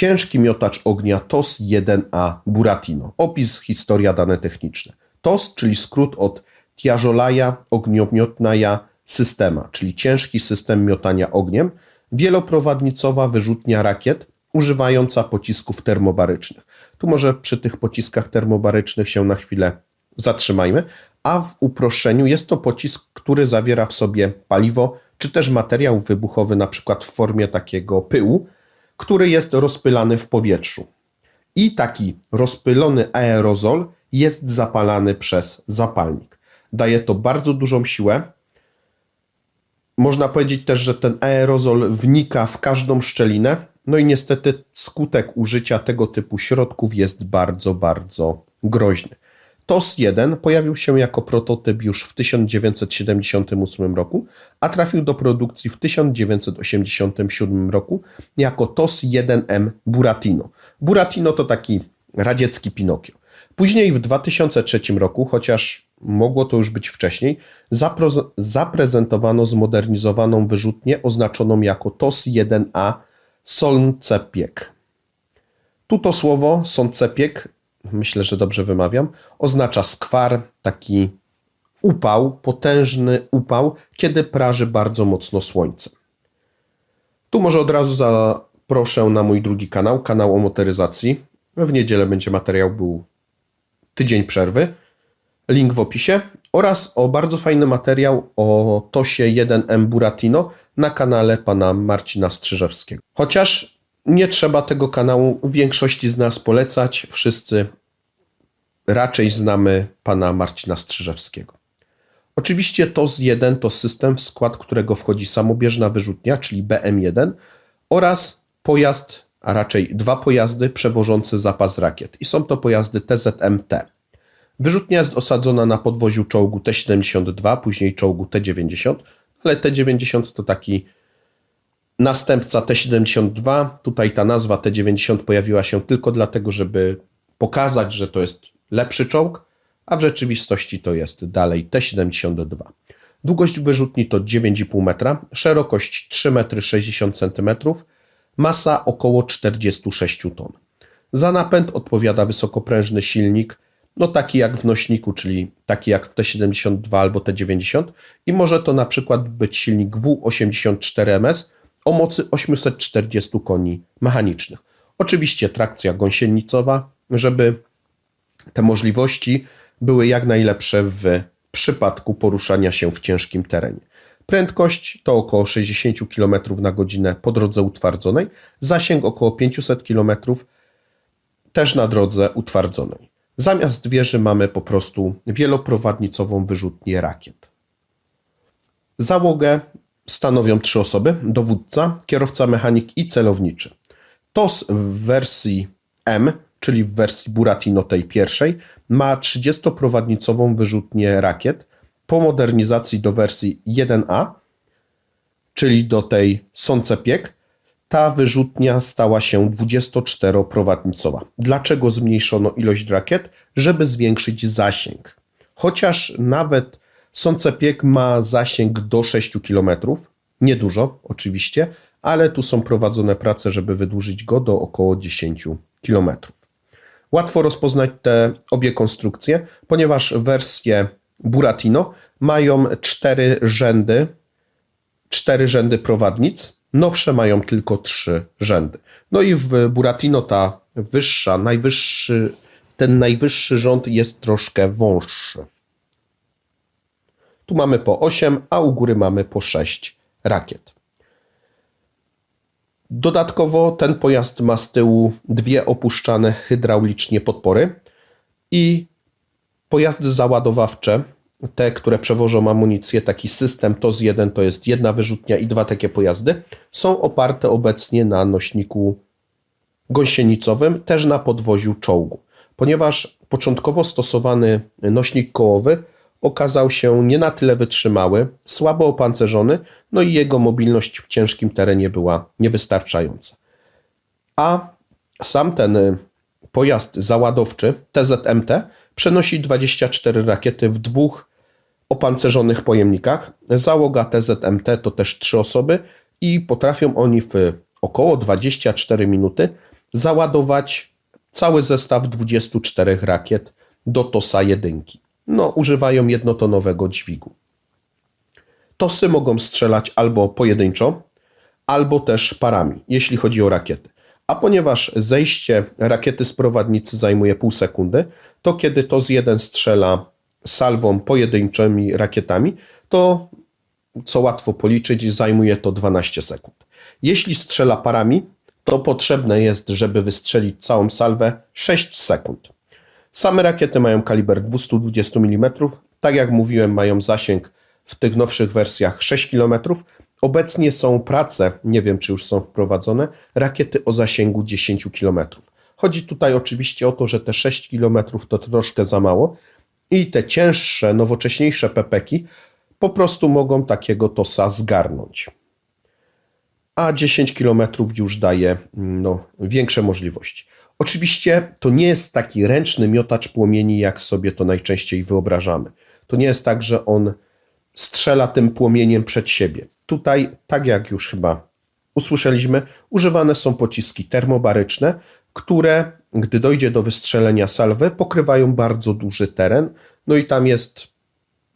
Ciężki miotacz ognia TOS 1A Buratino. Opis, historia, dane techniczne. TOS, czyli skrót od Tiażolaja ogniomiotnaja systema, czyli ciężki system miotania ogniem, wieloprowadnicowa wyrzutnia rakiet używająca pocisków termobarycznych. Tu może przy tych pociskach termobarycznych się na chwilę zatrzymajmy, a w uproszczeniu jest to pocisk, który zawiera w sobie paliwo, czy też materiał wybuchowy, na przykład w formie takiego pyłu, który jest rozpylany w powietrzu. I taki rozpylony aerozol jest zapalany przez zapalnik. Daje to bardzo dużą siłę. Można powiedzieć też, że ten aerozol wnika w każdą szczelinę. No i niestety skutek użycia tego typu środków jest bardzo, bardzo groźny. TOS-1 pojawił się jako prototyp już w 1978 roku, a trafił do produkcji w 1987 roku jako TOS-1M Buratino. Buratino to taki radziecki Pinokio. Później w 2003 roku, chociaż mogło to już być wcześniej, zaprezentowano zmodernizowaną wyrzutnię oznaczoną jako TOS-1A Solncepiek. Tu to słowo Solncepiek myślę, że dobrze wymawiam, oznacza skwar, taki upał, potężny upał, kiedy praży bardzo mocno słońce. Tu może od razu zaproszę na mój drugi kanał, kanał o motoryzacji. W niedzielę będzie materiał, był tydzień przerwy. Link w opisie. Oraz o bardzo fajny materiał o TOSie 1M Buratino na kanale pana Marcina Strzyżewskiego. Chociaż nie trzeba tego kanału większości z nas polecać. Wszyscy raczej znamy pana Marcina Strzyżewskiego. Oczywiście TOS-1 to system, w skład którego wchodzi samobieżna wyrzutnia, czyli BM1 oraz pojazd, a raczej dwa pojazdy przewożące zapas rakiet. I są to pojazdy TZMT. Wyrzutnia jest osadzona na podwoziu czołgu T-72, później czołgu T-90, ale T-90 to taki następca T-72. Tutaj ta nazwa T-90 pojawiła się tylko dlatego, żeby pokazać, że to jest lepszy czołg, a w rzeczywistości to jest dalej T-72. Długość wyrzutni to 9,5 metra, szerokość 3,60 m, masa około 46 ton. Za napęd odpowiada wysokoprężny silnik, no taki jak w nośniku, czyli taki jak w T-72 albo T-90 i może to na przykład być silnik W84MS o mocy 840 koni mechanicznych. Oczywiście trakcja gąsienicowa, żeby te możliwości były jak najlepsze w przypadku poruszania się w ciężkim terenie. Prędkość to około 60 km na godzinę po drodze utwardzonej, zasięg około 500 km też na drodze utwardzonej. Zamiast wieży mamy po prostu wieloprowadnicową wyrzutnię rakiet. Załogę stanowią trzy osoby: dowódca, kierowca mechanik i celowniczy. TOS w wersji M, czyli w wersji Buratino tej pierwszej, ma 30-prowadnicową wyrzutnię rakiet po modernizacji do wersji 1A, czyli do tej Soncepiek, ta wyrzutnia stała się 24-prowadnicowa. Dlaczego zmniejszono ilość rakiet? Żeby zwiększyć zasięg. Chociaż nawet Soncepiek ma zasięg do 6 km, niedużo oczywiście, ale tu są prowadzone prace, żeby wydłużyć go do około 10 km. Łatwo rozpoznać te obie konstrukcje, ponieważ wersje Buratino mają cztery rzędy, cztery rzędy prowadnic, nowsze mają tylko trzy rzędy. No i w Buratino ta wyższa, najwyższy, ten najwyższy rząd jest troszkę wąższy. Tu mamy po 8, a u góry mamy po 6 rakiet. Dodatkowo ten pojazd ma z tyłu dwie opuszczane hydraulicznie podpory i pojazdy załadowawcze, te, które przewożą amunicję, taki system TOS-1 to jest jedna wyrzutnia i dwa takie pojazdy, są oparte obecnie na nośniku gąsienicowym, też na podwoziu czołgu. Ponieważ początkowo stosowany nośnik kołowy okazał się nie na tyle wytrzymały, słabo opancerzony, no i jego mobilność w ciężkim terenie była niewystarczająca. A sam ten y, pojazd załadowczy TZMT przenosi 24 rakiety w dwóch opancerzonych pojemnikach. Załoga TZMT to też trzy osoby i potrafią oni w około 24 minuty załadować cały zestaw 24 rakiet do TOSa 1. No, używają jednotonowego dźwigu. TOSy mogą strzelać albo pojedynczo, albo też parami, jeśli chodzi o rakiety. A ponieważ zejście rakiety z prowadnicy zajmuje pół sekundy, to kiedy TOS 1 strzela salwą pojedynczymi rakietami, to co łatwo policzyć, zajmuje to 12 sekund. Jeśli strzela parami, to potrzebne jest, żeby wystrzelić całą salwę 6 sekund. Same rakiety mają kaliber 220 mm. Tak jak mówiłem, mają zasięg w tych nowszych wersjach 6 km. Obecnie są prace, nie wiem czy już są wprowadzone, rakiety o zasięgu 10 km. Chodzi tutaj oczywiście o to, że te 6 km to troszkę za mało i te cięższe, nowocześniejsze pepeki po prostu mogą takiego tosa zgarnąć. A 10 km już daje no, większe możliwości. Oczywiście to nie jest taki ręczny miotacz płomieni, jak sobie to najczęściej wyobrażamy. To nie jest tak, że on strzela tym płomieniem przed siebie. Tutaj, tak jak już chyba usłyszeliśmy, używane są pociski termobaryczne, które, gdy dojdzie do wystrzelenia salwy, pokrywają bardzo duży teren. No i tam jest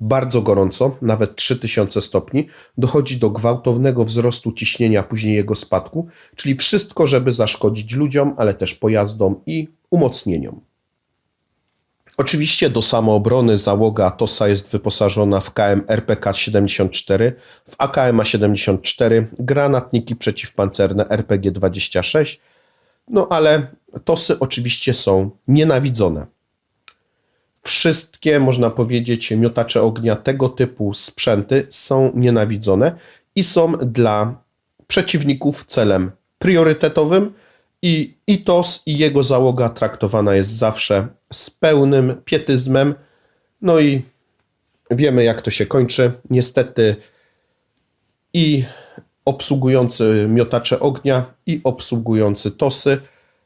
bardzo gorąco, nawet 3000 stopni, dochodzi do gwałtownego wzrostu ciśnienia, później jego spadku, czyli wszystko, żeby zaszkodzić ludziom, ale też pojazdom i umocnieniom. Oczywiście do samoobrony załoga TOSA jest wyposażona w KM RPK-74, w AKM-74, granatniki przeciwpancerne RPG-26, no ale TOSy oczywiście są nienawidzone. Wszystkie, można powiedzieć, miotacze ognia tego typu sprzęty są nienawidzone i są dla przeciwników celem priorytetowym i ITOS i jego załoga traktowana jest zawsze z pełnym pietyzmem. No i wiemy, jak to się kończy. Niestety i obsługujący miotacze ognia, i obsługujący TOSy,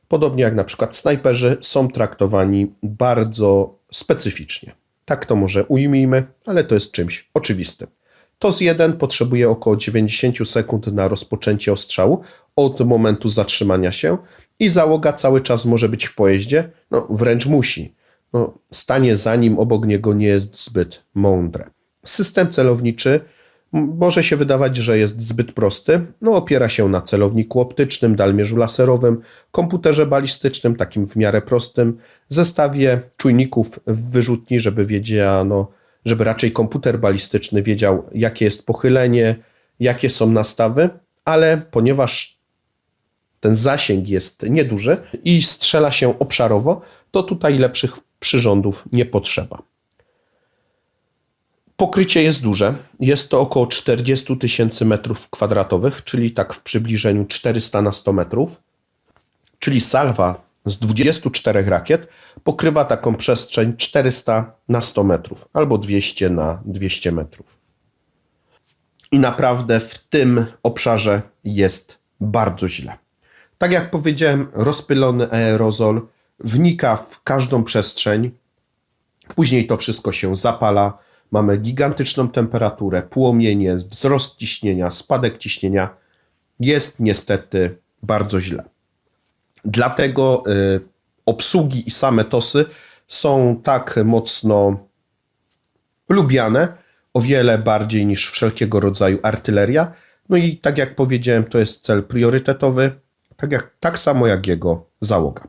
podobnie jak na przykład snajperzy, są traktowani bardzo specyficznie. Tak to może ujmijmy, ale to jest czymś oczywistym. TOS 1 potrzebuje około 90 sekund na rozpoczęcie ostrzału od momentu zatrzymania się i załoga cały czas może być w pojeździe, no wręcz musi. No, stanie za nim obok niego nie jest zbyt mądre. System celowniczy może się wydawać, że jest zbyt prosty. No, opiera się na celowniku optycznym, dalmierzu laserowym, komputerze balistycznym, takim w miarę prostym, zestawie czujników w wyrzutni, żeby wiedziano, żeby raczej komputer balistyczny wiedział, jakie jest pochylenie, jakie są nastawy, ale ponieważ ten zasięg jest nieduży i strzela się obszarowo, to tutaj lepszych przyrządów nie potrzeba. Pokrycie jest duże. Jest to około 40 tysięcy metrów kwadratowych, czyli tak w przybliżeniu 400 na 100 metrów. Czyli salwa z 24 rakiet pokrywa taką przestrzeń 400 na 100 metrów albo 200 na 200 metrów. I naprawdę w tym obszarze jest bardzo źle. Tak jak powiedziałem, rozpylony aerozol wnika w każdą przestrzeń, później to wszystko się zapala mamy gigantyczną temperaturę, płomienie, wzrost ciśnienia, spadek ciśnienia. Jest niestety bardzo źle. Dlatego y, obsługi i same tosy są tak mocno lubiane, o wiele bardziej niż wszelkiego rodzaju artyleria. No i tak jak powiedziałem, to jest cel priorytetowy, tak, jak, tak samo jak jego załoga.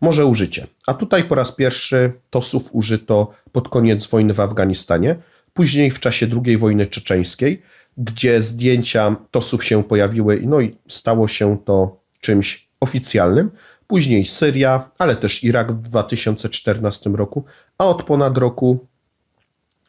Może użycie. A tutaj po raz pierwszy TOSów użyto pod koniec wojny w Afganistanie, później w czasie II wojny czeczeńskiej, gdzie zdjęcia TOSów się pojawiły, no i stało się to czymś oficjalnym. Później Syria, ale też Irak w 2014 roku, a od ponad roku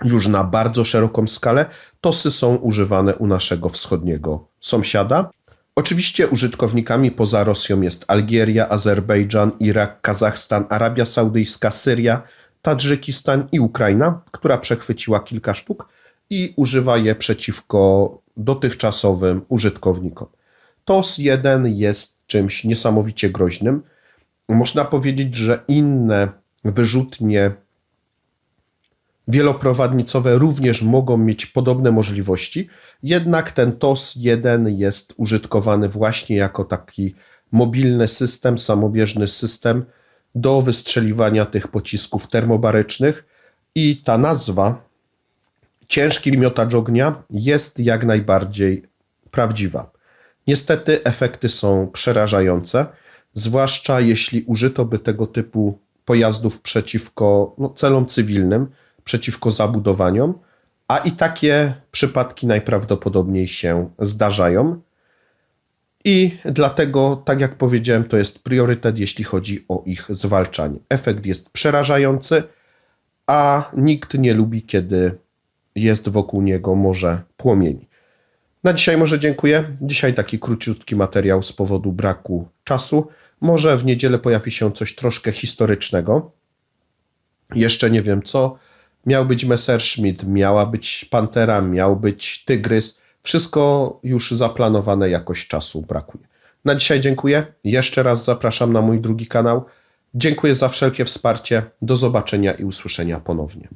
już na bardzo szeroką skalę TOSy są używane u naszego wschodniego sąsiada. Oczywiście użytkownikami poza Rosją jest Algieria, Azerbejdżan, Irak, Kazachstan, Arabia Saudyjska, Syria, Tadżykistan i Ukraina, która przechwyciła kilka sztuk i używa je przeciwko dotychczasowym użytkownikom. TOS 1 jest czymś niesamowicie groźnym. Można powiedzieć, że inne wyrzutnie wieloprowadnicowe również mogą mieć podobne możliwości, jednak ten TOS 1 jest użytkowany właśnie jako taki mobilny system, samobieżny system do wystrzeliwania tych pocisków termobarycznych i ta nazwa ciężki miotacz ognia jest jak najbardziej prawdziwa. Niestety efekty są przerażające, zwłaszcza jeśli użyto by tego typu pojazdów przeciwko no, celom cywilnym, przeciwko zabudowaniom, a i takie przypadki najprawdopodobniej się zdarzają. I dlatego, tak jak powiedziałem, to jest priorytet, jeśli chodzi o ich zwalczanie. Efekt jest przerażający, a nikt nie lubi, kiedy jest wokół niego morze płomieni. Na dzisiaj może dziękuję. Dzisiaj taki króciutki materiał z powodu braku czasu. Może w niedzielę pojawi się coś troszkę historycznego. Jeszcze nie wiem co. Miał być Messerschmitt, miała być Pantera, miał być Tygrys. Wszystko już zaplanowane, jakoś czasu brakuje. Na dzisiaj dziękuję. Jeszcze raz zapraszam na mój drugi kanał. Dziękuję za wszelkie wsparcie. Do zobaczenia i usłyszenia ponownie.